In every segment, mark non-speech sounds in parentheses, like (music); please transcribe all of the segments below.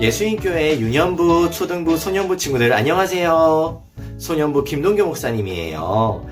예수인교회 유년부, 초등부, 소년부 친구들 안녕하세요. 소년부 김동교 목사님이에요.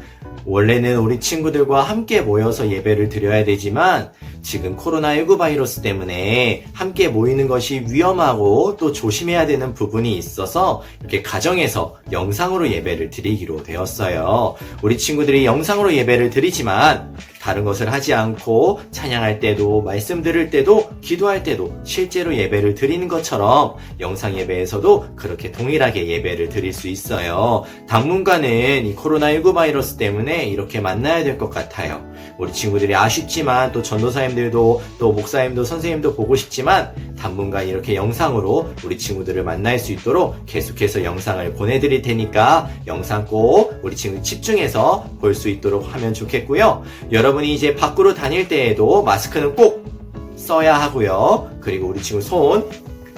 원래는 우리 친구들과 함께 모여서 예배를 드려야 되지만 지금 코로나19 바이러스 때문에 함께 모이는 것이 위험하고 또 조심해야 되는 부분이 있어서 이렇게 가정에서 영상으로 예배를 드리기로 되었어요. 우리 친구들이 영상으로 예배를 드리지만 다른 것을 하지 않고 찬양할 때도 말씀 들을 때도 기도할 때도 실제로 예배를 드리는 것처럼 영상 예배에서도 그렇게 동일하게 예배를 드릴 수 있어요. 당분간은 이 코로나19 바이러스 때문에 이렇게 만나야 될 것 같아요. 우리 친구들이 아쉽지만 또 전도사님들도 또 목사님도 선생님도 보고 싶지만 당분간 이렇게 영상으로 우리 친구들을 만날 수 있도록 계속해서 영상을 보내드릴 테니까 영상 꼭 우리 친구 집중해서 볼 수 있도록 하면 좋겠고요. 여러분이 이제 밖으로 다닐 때에도 마스크는 꼭 써야 하고요. 그리고 우리 친구 손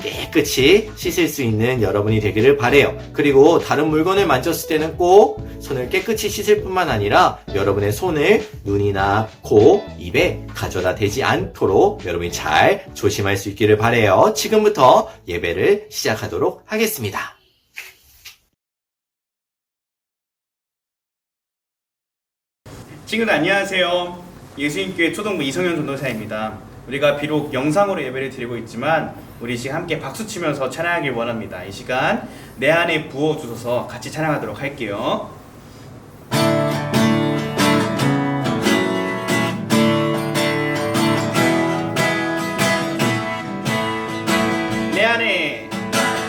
깨끗이 씻을 수 있는 여러분이 되기를 바래요. 그리고 다른 물건을 만졌을 때는 꼭 손을 깨끗이 씻을 뿐만 아니라 여러분의 손을 눈이나 코, 입에 가져다 대지 않도록 여러분이 잘 조심할 수 있기를 바래요. 지금부터 예배를 시작하도록 하겠습니다. 친구들 안녕하세요. 예수님교회 초등부 이성현 전도사입니다. 우리가 비록 영상으로 예배를 드리고 있지만 우리 지금 함께 박수 치면서 찬양하길 원합니다. 이 시간 내 안에 부어 주셔서 같이 찬양하도록 할게요. 내 안에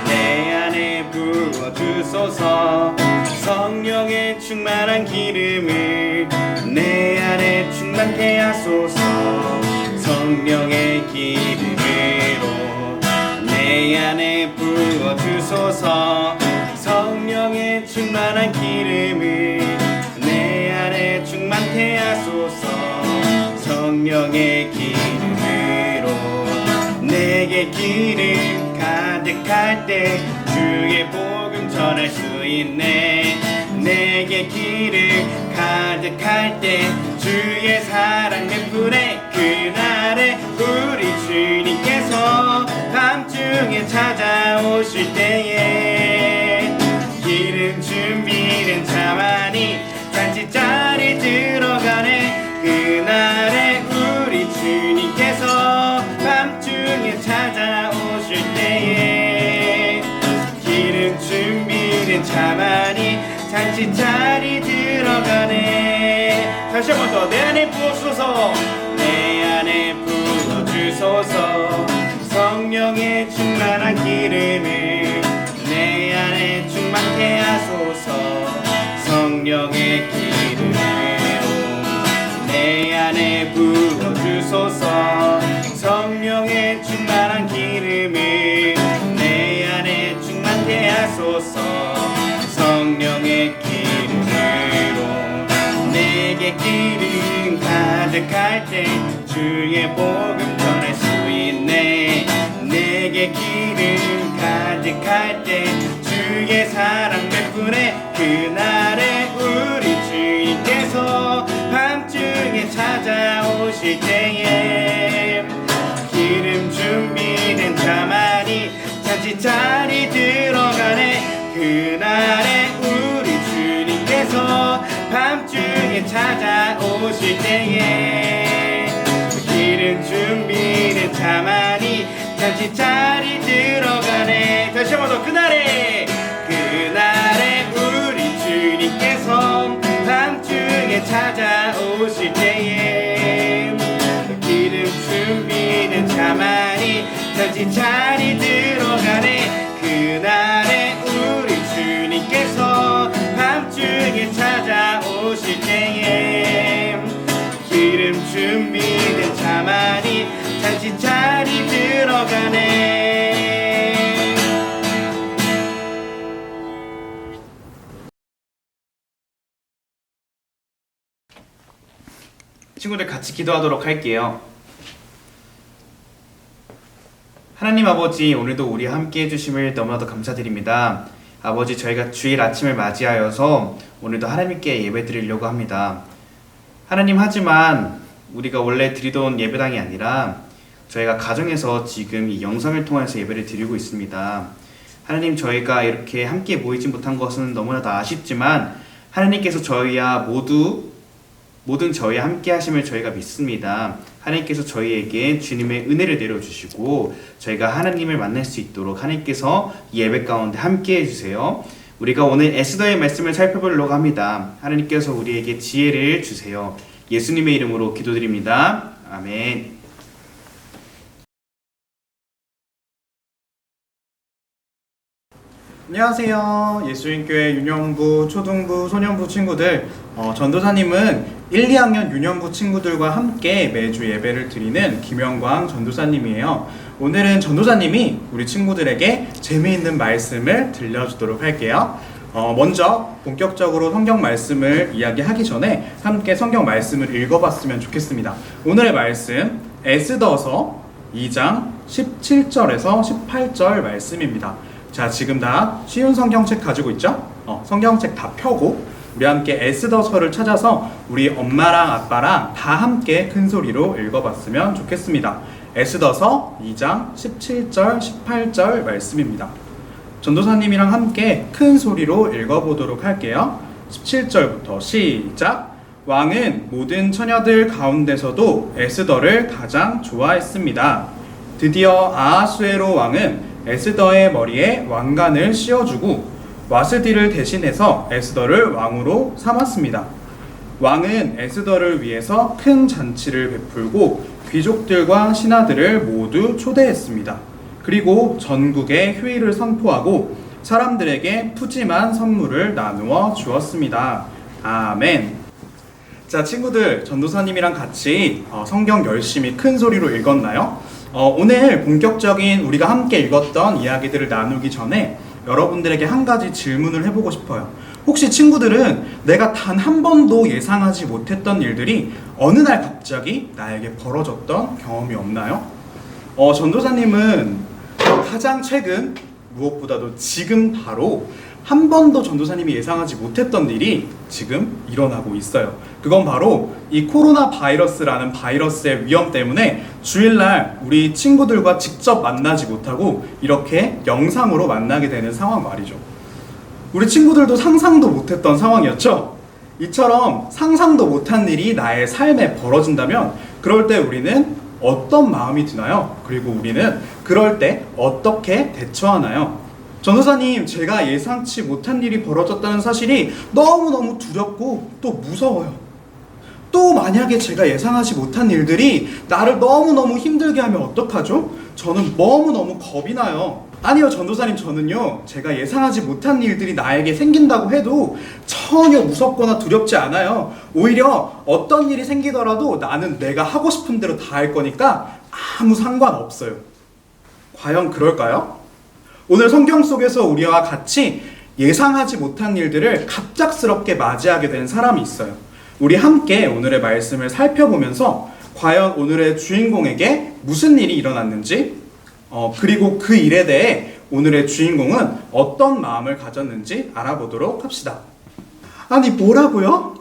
내 안에 부어 주소서 성령의 충만한 기름을 내 안에 충만케 하소서 성령의 기름으로 내 안에 부어 주소서. 성령의 충만한 기름을 내 안에 충만케 하소서. 성령의 기름으로 내게 기름 가득할 때 주의 복음 전할 수 있네. 내게 기름 가득할 때 주의 사랑 그날에 찾아오실 때에 기름 준비는 자만이 잔치자리 들어가네. 그날에 우리 주님께서 밤중에 찾아오실 때에 기름 준비는 자만이 잔치자리 들어가네. 다시 한번 더 내 안에 부어주소서. 내 안에 부어주소서. 성령의 충만한 기름을 내 안에 충만케 하소서. 성령의 기름으로 내 안에 부어주소서. 성령의 충만한 기름을 내 안에 충만케 하소서. 성령의 기름으로 내게 기름 가득할 때 주의 복음 전할 수 있네. 내게 기름 가득할 때 사랑 베푸네 그날에 우리 주님께서 밤중에 찾아오실 때에 기름 준비된 자만이 잔치자리 들어가네. 그날에 우리 주님께서 밤중에 찾아오실 때에 기름 준비된 자만이 잔치자리 잔치자리 들어가네 그날에 우리 주님께서 밤중에 찾아오실 때에 기름 준비된 자만이 잔치자리 들어가네 친구들 같이 기도하도록 할게요. 하나님 아버지 오늘도 우리 함께 해주심을 너무나도 감사드립니다. 아버지 저희가 주일 아침을 맞이하여서 오늘도 하나님께 예배 드리려고 합니다. 하나님 하지만 우리가 원래 드리던 예배당이 아니라 저희가 가정에서 지금 이 영상을 통해서 예배를 드리고 있습니다. 하나님 저희가 이렇게 함께 모이지 못한 것은 너무나도 아쉽지만 하나님께서 저희와 모두 모든 저희와 함께 하심을 저희가 믿습니다. 하나님께서 저희에게 주님의 은혜를 내려주시고 저희가 하나님을 만날 수 있도록 하나님께서 이 예배 가운데 함께 해주세요. 우리가 오늘 에스더의 말씀을 살펴보려고 합니다. 하나님께서 우리에게 지혜를 주세요. 예수님의 이름으로 기도드립니다. 아멘. 안녕하세요. 예수인교회 유년부, 초등부, 소년부 친구들. 어, 전도사님은 1, 2학년 유년부 친구들과 함께 매주 예배를 드리는 김영광 전도사님이에요. 오늘은 전도사님이 우리 친구들에게 재미있는 말씀을 들려주도록 할게요. 어, 먼저 본격적으로 성경 말씀을 이야기하기 전에 함께 성경 말씀을 읽어봤으면 좋겠습니다. 오늘의 말씀 에스더서 2장 17절에서 18절 말씀입니다. 자, 지금 다 쉬운 성경책 가지고 있죠? 어, 성경책 다 펴고 우리 함께 에스더서를 찾아서 우리 엄마랑 아빠랑 다 함께 큰 소리로 읽어봤으면 좋겠습니다. 에스더서 2장 17절, 18절 말씀입니다. 전도사님이랑 함께 큰 소리로 읽어보도록 할게요. 17절부터 시작. 왕은 모든 처녀들 가운데서도 에스더를 가장 좋아했습니다. 드디어 아하수에로 왕은 에스더의 머리에 왕관을 씌워주고 와스디를 대신해서 에스더를 왕으로 삼았습니다. 왕은 에스더를 위해서 큰 잔치를 베풀고 귀족들과 신하들을 모두 초대했습니다. 그리고 전국에 휴일을 선포하고 사람들에게 푸짐한 선물을 나누어 주었습니다. 아멘. 자, 친구들, 전도사님이랑 같이 어, 성경 열심히 큰 소리로 읽었나요? 어, 오늘 본격적인 우리가 함께 읽었던 이야기들을 나누기 전에 여러분들에게 한 가지 질문을 해보고 싶어요. 혹시 친구들은 내가 단 한 번도 예상하지 못했던 일들이 어느 날 갑자기 나에게 벌어졌던 경험이 없나요? 어, 전도사님은 가장 최근 무엇보다도 지금 바로 한 번도 전도사님이 예상하지 못했던 일이 지금 일어나고 있어요. 그건 바로 이 코로나 바이러스라는 바이러스의 위험 때문에 주일날 우리 친구들과 직접 만나지 못하고 이렇게 영상으로 만나게 되는 상황 말이죠. 우리 친구들도 상상도 못했던 상황이었죠. 이처럼 상상도 못한 일이 나의 삶에 벌어진다면 그럴 때 우리는 어떤 마음이 드나요? 그리고 우리는 그럴 때 어떻게 대처하나요? 전도사님, 제가 예상치 못한 일이 벌어졌다는 사실이 너무너무 두렵고 또 무서워요. 또 만약에 제가 예상하지 못한 일들이 나를 너무너무 힘들게 하면 어떡하죠? 저는 너무너무 겁이 나요. 아니요, 전도사님, 저는요, 제가 예상하지 못한 일들이 나에게 생긴다고 해도 전혀 무섭거나 두렵지 않아요. 오히려 어떤 일이 생기더라도 나는 내가 하고 싶은 대로 다 할 거니까 아무 상관없어요. 과연 그럴까요? 오늘 성경 속에서 우리와 같이 예상하지 못한 일들을 갑작스럽게 맞이하게 된 사람이 있어요. 우리 함께 오늘의 말씀을 살펴보면서 과연 오늘의 주인공에게 무슨 일이 일어났는지, 어, 그리고 그 일에 대해 오늘의 주인공은 어떤 마음을 가졌는지 알아보도록 합시다. 아니, 뭐라고요?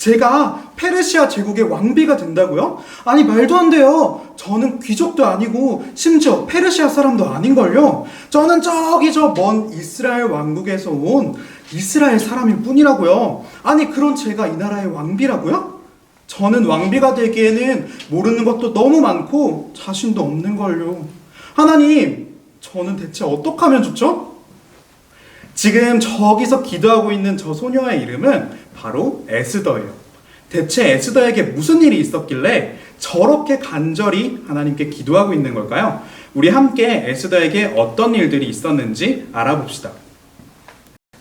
제가 페르시아 제국의 왕비가 된다고요? 아니 말도 안 돼요. 저는 귀족도 아니고 심지어 페르시아 사람도 아닌걸요. 저는 저기 저 먼 이스라엘 왕국에서 온 이스라엘 사람일 뿐이라고요. 아니 그런 제가 이 나라의 왕비라고요? 저는 왕비가 되기에는 모르는 것도 너무 많고 자신도 없는 걸요. 하나님, 저는 대체 어떻게 하면 좋죠? 지금 저기서 기도하고 있는 저 소녀의 이름은 바로 에스더예요. 대체 에스더에게 무슨 일이 있었길래 저렇게 간절히 하나님께 기도하고 있는 걸까요? 우리 함께 에스더에게 어떤 일들이 있었는지 알아봅시다.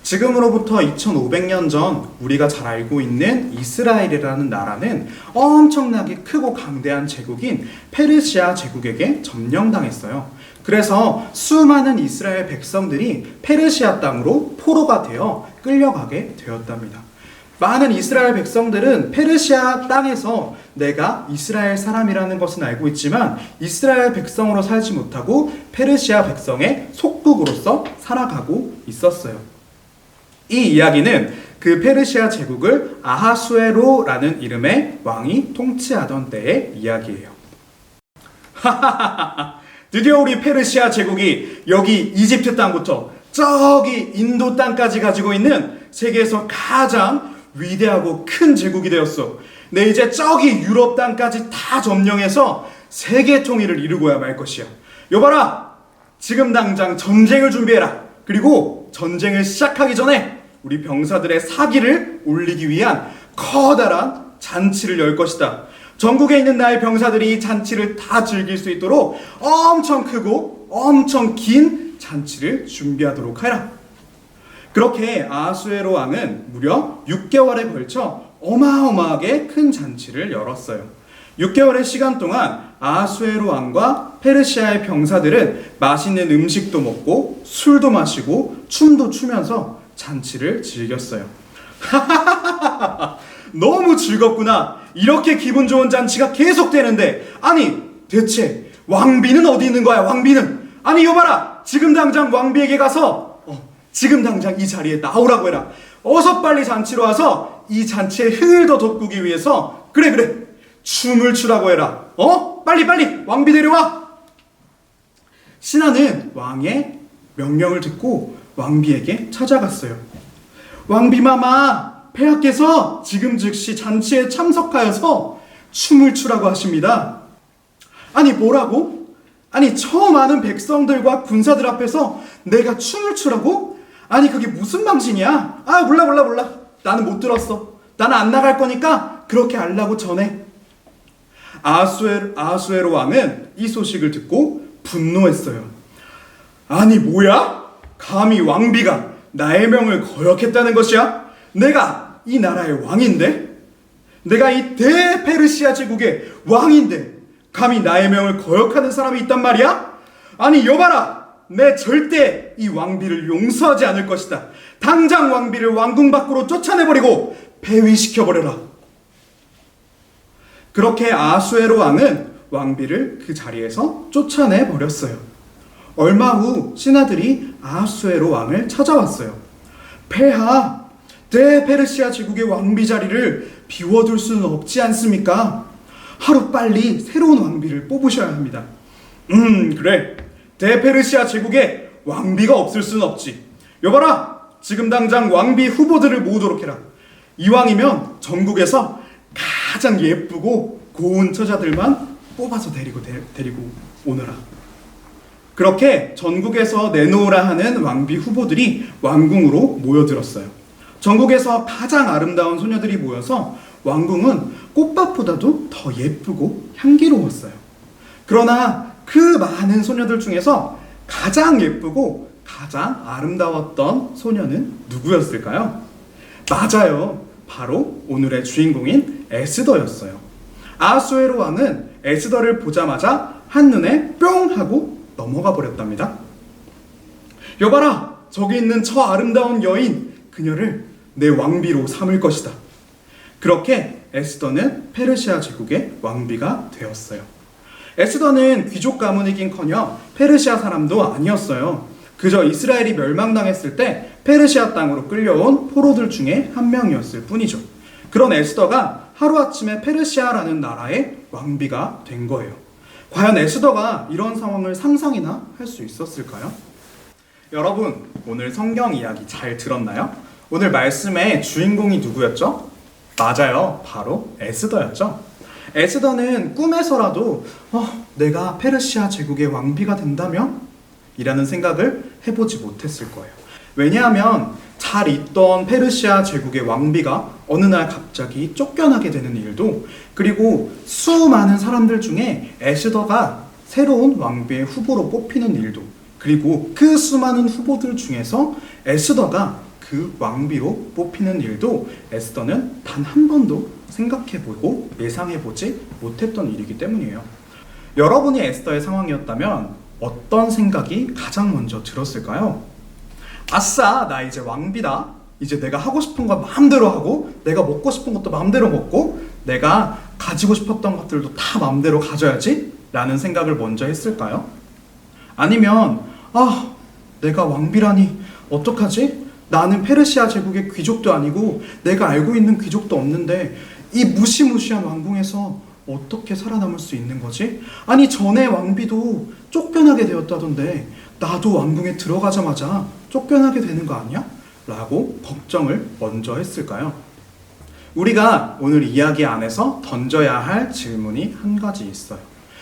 지금으로부터 2500년 전 우리가 잘 알고 있는 이스라엘이라는 나라는 엄청나게 크고 강대한 제국인 페르시아 제국에게 점령당했어요. 그래서 수많은 이스라엘 백성들이 페르시아 땅으로 포로가 되어 끌려가게 되었답니다. 많은 이스라엘 백성들은 페르시아 땅에서 내가 이스라엘 사람이라는 것은 알고 있지만 이스라엘 백성으로 살지 못하고 페르시아 백성의 속국으로서 살아가고 있었어요. 이 이야기는 그 페르시아 제국을 아하수에로라는 이름의 왕이 통치하던 때의 이야기예요. (laughs) 드디어 우리 페르시아 제국이 여기 이집트 땅부터 저기 인도 땅까지 가지고 있는 세계에서 가장 위대하고 큰 제국이 되었어. 내 이제 저기 유럽 땅까지 다 점령해서 세계 통일을 이루고야 말 것이야. 여봐라! 지금 당장 전쟁을 준비해라. 그리고 전쟁을 시작하기 전에 우리 병사들의 사기를 올리기 위한 커다란 잔치를 열 것이다. 전국에 있는 나의 병사들이 이 잔치를 다 즐길 수 있도록 엄청 크고 엄청 긴 잔치를 준비하도록 하라. 그렇게 아수에로 왕은 무려 6개월에 걸쳐 어마어마하게 큰 잔치를 열었어요. 6개월의 시간 동안 아수에로 왕과 페르시아의 병사들은 맛있는 음식도 먹고 술도 마시고 춤도 추면서 잔치를 즐겼어요. (laughs) 너무 즐겁구나. 이렇게 기분 좋은 잔치가 계속되는데 아니 대체 왕비는 어디 있는 거야? 왕비는 아니 여봐라. 지금 당장 왕비에게 가서 어, 지금 당장 이 자리에 나오라고 해라. 어서 빨리 잔치로 와서 이 잔치의 흥을 더 돋구기 위해서 그래 그래 춤을 추라고 해라. 어? 빨리 빨리 왕비 데려와. 신하는 왕의 명령을 듣고 왕비에게 찾아갔어요. 왕비 마마, 폐하께서 지금 즉시 잔치에 참석하여서 춤을 추라고 하십니다. 아니, 뭐라고? 아니, 처음 아는 백성들과 군사들 앞에서 내가 춤을 추라고? 아니, 그게 무슨 망신이야? 아, 몰라, 몰라, 몰라. 나는 못 들었어. 나는 안 나갈 거니까 그렇게 알라고 전해. 아수에, 아수에로 왕은 이 소식을 듣고 분노했어요. 아니 뭐야? 감히 왕비가 나의 명을 거역했다는 것이야? 내가 이 나라의 왕인데? 내가 이 대페르시아 제국의 왕인데 감히 나의 명을 거역하는 사람이 있단 말이야? 아니 여봐라! 내 절대 이 왕비를 용서하지 않을 것이다. 당장 왕비를 왕궁 밖으로 쫓아내버리고 폐위시켜버려라. 그렇게 아수에로 왕은 왕비를 그 자리에서 쫓아내 버렸어요. 얼마 후 신하들이 아수에로 왕을 찾아왔어요. 폐하, 대페르시아 제국의 왕비 자리를 비워둘 수는 없지 않습니까? 하루 빨리 새로운 왕비를 뽑으셔야 합니다. 음, 그래. 대페르시아 제국에 왕비가 없을 수는 없지. 여봐라, 지금 당장 왕비 후보들을 모으도록 해라. 이왕이면 전국에서 가장 예쁘고 고운 처자들만 뽑아서 데리고 데, 데리고 오너라. 그렇게 전국에서 내놓으라 하는 왕비 후보들이 왕궁으로 모여들었어요. 전국에서 가장 아름다운 소녀들이 모여서 왕궁은 꽃밭보다도 더 예쁘고 향기로웠어요. 그러나 그 많은 소녀들 중에서 가장 예쁘고 가장 아름다웠던 소녀는 누구였을까요? 맞아요. 바로 오늘의 주인공인 에스더였어요. 아수에로 왕은 에스더를 보자마자 한눈에 뿅 하고 넘어가 버렸답니다. 여봐라! 저기 있는 저 아름다운 여인, 그녀를 내 왕비로 삼을 것이다. 그렇게 에스더는 페르시아 제국의 왕비가 되었어요. 에스더는 귀족 가문이긴커녕 페르시아 사람도 아니었어요. 그저 이스라엘이 멸망당했을 때 페르시아 땅으로 끌려온 포로들 중에 한 명이었을 뿐이죠. 그런 에스더가 하루아침에 페르시아라는 나라의 왕비가 된 거예요. 과연 에스더가 이런 상황을 상상이나 할 수 있었을까요? 여러분, 오늘 성경 이야기 잘 들었나요? 오늘 말씀의 주인공이 누구였죠? 맞아요. 바로 에스더였죠. 에스더는 꿈에서라도 어, 내가 페르시아 제국의 왕비가 된다면? 이라는 생각을 해보지 못했을 거예요. 왜냐하면 잘 있던 페르시아 제국의 왕비가 어느 날 갑자기 쫓겨나게 되는 일도 그리고 수많은 사람들 중에 에스더가 새로운 왕비의 후보로 뽑히는 일도 그리고 그 수많은 후보들 중에서 에스더가 그 왕비로 뽑히는 일도 에스더는 단 한 번도 생각해보고 예상해보지 못했던 일이기 때문이에요. 여러분이 에스더의 상황이었다면 어떤 생각이 가장 먼저 들었을까요? 아싸, 나 이제 왕비다. 이제 내가 하고 싶은 거 마음대로 하고, 내가 먹고 싶은 것도 마음대로 먹고, 내가 가지고 싶었던 것들도 다 마음대로 가져야지? 라는 생각을 먼저 했을까요? 아니면, 아, 내가 왕비라니, 어떡하지? 나는 페르시아 제국의 귀족도 아니고, 내가 알고 있는 귀족도 없는데, 이 무시무시한 왕궁에서 어떻게 살아남을 수 있는 거지? 아니 전에 왕비도 쫓겨나게 되었다던데 나도 왕궁에 들어가자마자 쫓겨나게 되는 거 아니야? 라고 걱정을 먼저 했을까요? 우리가 오늘 이야기 안에서 던져야 할 질문이 한 가지 있어요.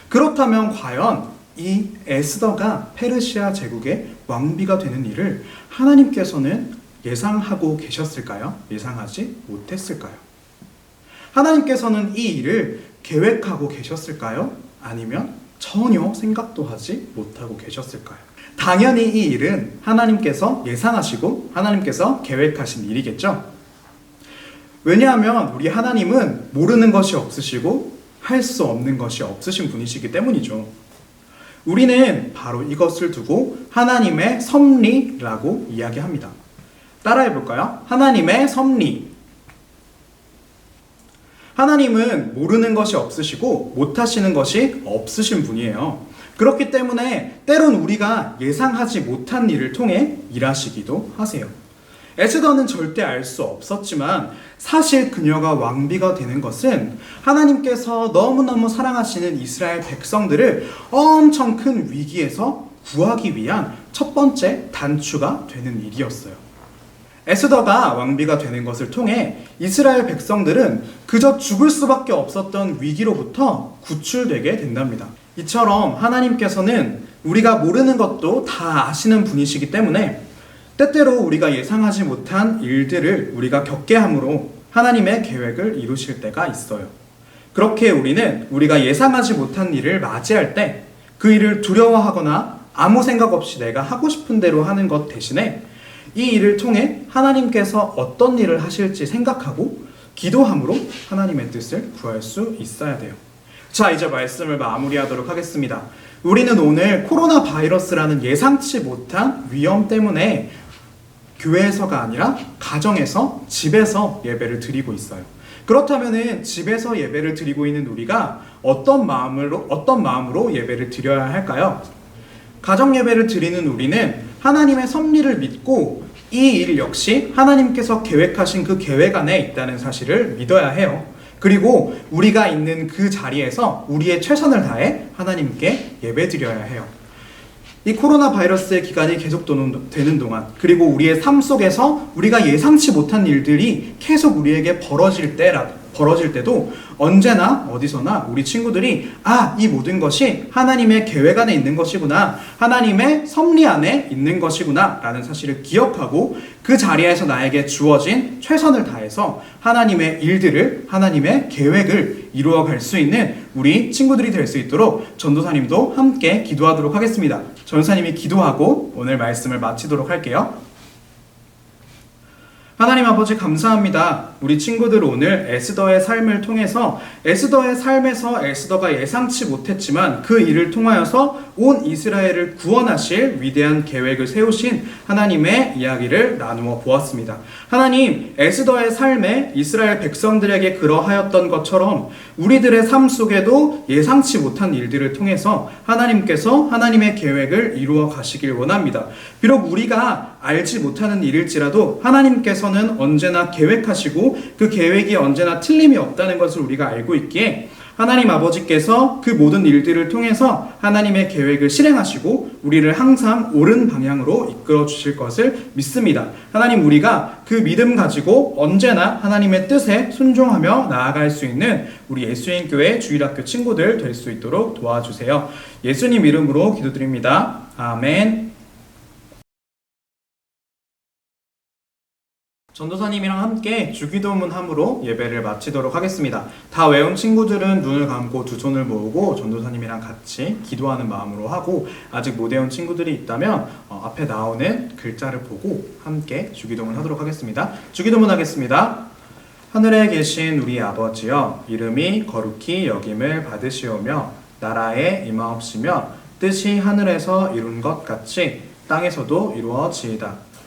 그렇다면 과연 이 에스더가 페르시아 제국의 왕비가 되는 일을 하나님께서는 예상하고 계셨을까요? 예상하지 못했을까요? 하나님께서는 이 일을 계획하고 계셨을까요? 아니면 전혀 생각도 하지 못하고 계셨을까요? 당연히 이 일은 하나님께서 예상하시고 하나님께서 계획하신 일이겠죠? 왜냐하면 우리 하나님은 모르는 것이 없으시고 할 수 없는 것이 없으신 분이시기 때문이죠. 우리는 바로 이것을 두고 하나님의 섭리라고 이야기합니다. 따라해 볼까요? 하나님의 섭리. 하나님은 모르는 것이 없으시고 못하시는 것이 없으신 분이에요. 그렇기 때문에 때론 우리가 예상하지 못한 일을 통해 일하시기도 하세요. 에스더는 절대 알 수 없었지만 사실 그녀가 왕비가 되는 것은 하나님께서 너무너무 사랑하시는 이스라엘 백성들을 엄청 큰 위기에서 구하기 위한 첫 번째 단추가 되는 일이었어요. 에스더가 왕비가 되는 것을 통해 이스라엘 백성들은 그저 죽을 수밖에 없었던 위기로부터 구출되게 된답니다. 이처럼 하나님께서는 우리가 모르는 것도 다 아시는 분이시기 때문에 때때로 우리가 예상하지 못한 일들을 우리가 겪게 함으로 하나님의 계획을 이루실 때가 있어요. 그렇게 우리는 우리가 예상하지 못한 일을 맞이할 때 그 일을 두려워하거나 아무 생각 없이 내가 하고 싶은 대로 하는 것 대신에 이 일을 통해 하나님께서 어떤 일을 하실지 생각하고 기도함으로 하나님의 뜻을 구할 수 있어야 돼요. 자, 이제 말씀을 마무리하도록 하겠습니다. 우리는 오늘 코로나 바이러스라는 예상치 못한 위험 때문에 교회에서가 아니라 가정에서 집에서 예배를 드리고 있어요. 그렇다면은 집에서 예배를 드리고 있는 우리가 어떤 마음으로 어떤 마음으로 예배를 드려야 할까요? 가정 예배를 드리는 우리는 하나님의 섭리를 믿고 이 일 역시 하나님께서 계획하신 그 계획 안에 있다는 사실을 믿어야 해요. 그리고 우리가 있는 그 자리에서 우리의 최선을 다해 하나님께 예배 드려야 해요. 이 코로나 바이러스의 기간이 계속 도는- 되는 동안 그리고 우리의 삶 속에서 우리가 예상치 못한 일들이 계속 우리에게 벌어질 때라 벌어질 때도 언제나 어디서나 우리 친구들이 아 이 모든 것이 하나님의 계획 안에 있는 것이구나 하나님의 섭리 안에 있는 것이구나 라는 사실을 기억하고 그 자리에서 나에게 주어진 최선을 다해서 하나님의 일들을 하나님의 계획을 이루어갈 수 있는 우리 친구들이 될 수 있도록 전도사님도 함께 기도하도록 하겠습니다. 전도사님이 기도하고 오늘 말씀을 마치도록 할게요. 하나님 아버지 감사합니다. 우리 친구들 오늘 에스더의 삶을 통해서 에스더의 삶에서 에스더가 예상치 못했지만 그 일을 통하여서 온 이스라엘을 구원하실 위대한 계획을 세우신 하나님의 이야기를 나누어 보았습니다. 하나님, 에스더의 삶에 이스라엘 백성들에게 그러하였던 것처럼 우리들의 삶 속에도 예상치 못한 일들을 통해서 하나님께서 하나님의 계획을 이루어 가시길 원합니다. 비록 우리가 알지 못하는 일일지라도 하나님께서는 언제나 계획하시고 그 계획이 언제나 틀림이 없다는 것을 우리가 알고 있기에 하나님 아버지께서 그 모든 일들을 통해서 하나님의 계획을 실행하시고 우리를 항상 옳은 방향으로 이끌어 주실 것을 믿습니다. 하나님 우리가 그 믿음 가지고 언제나 하나님의 뜻에 순종하며 나아갈 수 있는 우리 예수인 교회 주일학교 친구들 될 수 있도록 도와주세요. 예수님 이름으로 기도드립니다. 아멘. 전도사님이랑 함께 주기도문 함으로 예배를 마치도록 하겠습니다. 다 외운 친구들은 눈을 감고 두 손을 모으고 전도사님이랑 같이 기도하는 마음으로 하고 아직 못 외운 친구들이 있다면 어, 앞에 나오는 글자를 보고 함께 주기도문 하도록 하겠습니다. 주기도문 하겠습니다. 하늘에 계신 우리 아버지여 이름이 거룩히 여김을 받으시오며 나라에 임하옵시며 뜻이 하늘에서 이룬 것 같이 땅에서도 이루어지이다.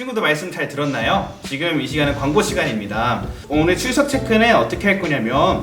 친구들 말씀 잘 들었나요? 지금 이 시간은 광고 시간입니다. 오늘 출석 체크는 어떻게 할 거냐면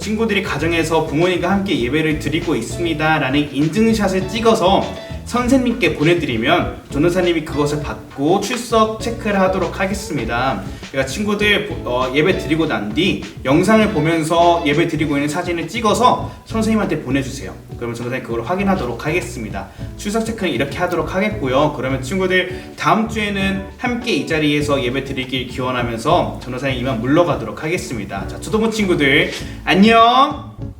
친구들이 가정에서 부모님과 함께 예배를 드리고 있습니다라는 인증샷을 찍어서 선생님께 보내드리면 전도사님이 그것을 받고 출석 체크를 하도록 하겠습니다. 그러니까 친구들 어, 예배 드리고 난 뒤 영상을 보면서 예배 드리고 있는 사진을 찍어서 선생님한테 보내주세요. 그러면 전도사님 그걸 확인하도록 하겠습니다. 출석 체크는 이렇게 하도록 하겠고요. 그러면 친구들 다음 주에는 함께 이 자리에서 예배 드리길 기원하면서 전도사님 이만 물러가도록 하겠습니다. 자, 초등부 친구들 안녕.